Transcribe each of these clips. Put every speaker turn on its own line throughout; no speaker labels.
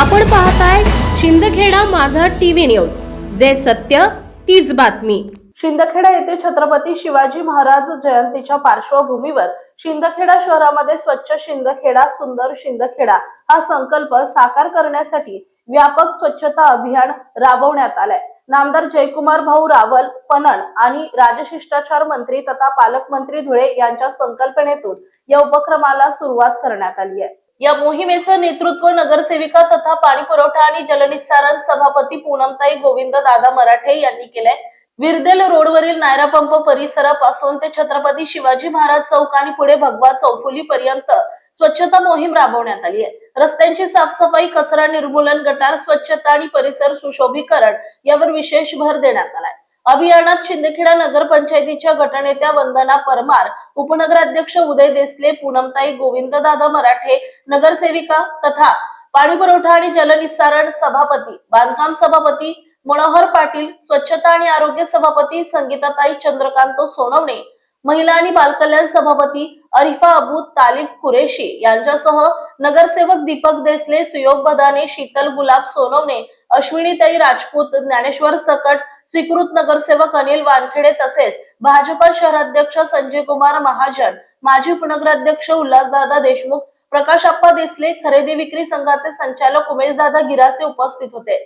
आपण पाहताय शिंदखेडा माझा टीव्ही न्यूज. जे सत्य तीच बातमी.
शिंदखेडा येथे छत्रपती शिवाजी महाराज जयंतीच्या पार्श्वभूमीवर शिंदखेडा शहरामध्ये स्वच्छ शिंदखेडा सुंदर शिंदखेडा हा संकल्प साकार करण्यासाठी व्यापक स्वच्छता अभियान राबवण्यात आलाय. नामदार जयकुमार भाऊ रावल पणन आणि राजशिष्टाचार मंत्री तथा पालकमंत्री धुळे यांच्या संकल्पनेतून या उपक्रमाला सुरुवात करण्यात आली आहे. या मोहिमेचं नेतृत्व नगरसेविका तथा पाणी पुरवठा आणि जलनिस्सारण सभापती पूनमताई गोविंद दादा मराठे यांनी केलंय. विरदेल रोडवरील नायरा पंप परिसरापासून ते छत्रपती शिवाजी महाराज चौक आणि पुढे भगवा चौफुली पर्यंत स्वच्छता मोहीम राबवण्यात आली आहे. रस्त्यांची साफसफाई कचरा निर्मूलन गटार स्वच्छता आणि परिसर सुशोभीकरण यावर विशेष भर देण्यात आलाय. अभियानात शिंदखेडा नगरपंचायतीच्या गटनेत्या वंदना परमार उपनगराध्यक्ष उदय देसले पूनमताई गोविंददादा मराठे नगरसेविका तथा पाणी पुरवठा आणि जलनिस्सारण सभापती बांधकाम सभापती मनोहर पाटील स्वच्छता आणि आरोग्य सभापती संगीताताई चंद्रकांत सोनवणे महिला आणि बालकल्याण सभापती अरिफा अबू तालिफ कुरेशी यांच्यासह नगरसेवक दीपक देसले सुयोग बदाने शीतल गुलाब सोनवणे अश्विनीताई राजपूत ज्ञानेश्वर सकट स्वीकृत नगरसेवक अनिल वानखेडे तसेच भाजपा शहराध्यक्ष संजय कुमार महाजन माजी उपनगराध्यक्ष उल्हासदादा देशमुख प्रकाश अप्पा देसले खरेदी विक्री संघाचे संचालक उमेशदादा गिरासे उपस्थित होते.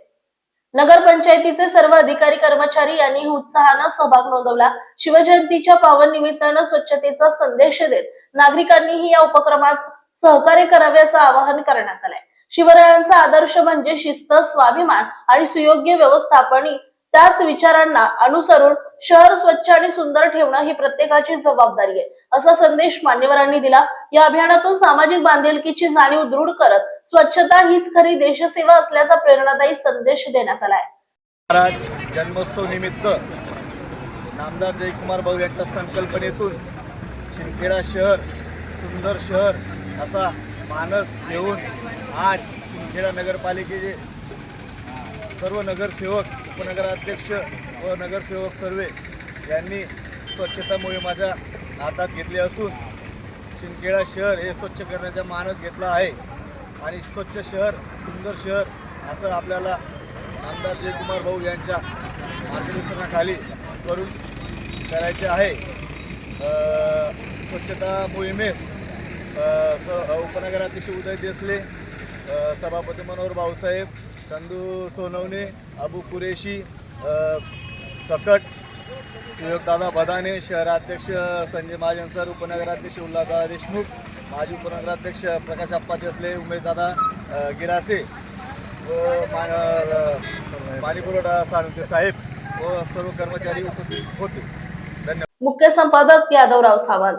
नगरपंचायतीचे सर्व अधिकारी कर्मचारी यांनी उत्साहानं सहभाग नोंदवला. शिवजयंतीच्या पावन निमित्तानं स्वच्छतेचा संदेश देत नागरिकांनीही या उपक्रमात सहकार्य करावे असं आवाहन करण्यात आलंय. शिवरायांचा आदर्श म्हणजे शिस्त स्वाभिमान आणि सुयोग्य व्यवस्थापन त्याच विचारांना अनुसरून शहर स्वच्छ आणि सुंदर ठेवणं ही प्रत्येकाची जबाबदारी आहे. असा संदेश मान्यवरांनी दिला. या अभियानातून सामाजिक बांधिलकीची जाणीव दृढ करत स्वच्छता हीच खरी देशसेवा असल्याचा प्रेरणादायी संदेश देण्यात आलाय
महाराज जन्मोत्सव निमित्त नामदार जयकुमार भाऊ यांच्या संकल्पनेतून शिंदखेडा शहर सुंदर शहर असा मानस घेऊन आज शिंदखेडा नगरपालिकेचे सर्व नगरसेवक उपनगराध्यक्ष व नगरसेवक सर्वे यांनी स्वच्छता मोहिमाच्या हातात घेतली असून शिंदखेडा शहर हे स्वच्छ करण्याचा मानस घेतला आहे. आणि स्वच्छ शहर सुंदर शहर असं आपल्याला आमदार जयकुमार भाऊ यांच्या मार्गदर्शनाखाली करून करायचे आहे. स्वच्छता मोहिमेत स- उपनगराध्यक्ष उदय देसले सभापती मनोहर भाऊसाहेब चंदू सोनवणे अबू कुरेशी सकट दादा बदाने शहराध्यक्ष संजय महाजन सर उपनगराध्यक्ष उल्हासदादा देशमुख माजी उपनगराध्यक्ष प्रकाश अप्पा असले उमेशदादा गिरासे व मा पाणीपुरवठा साळुंके साहेब व सर्व कर्मचारी उपस्थित होते. धन्यवाद.
मुख्य संपादक यादवराव सावंत.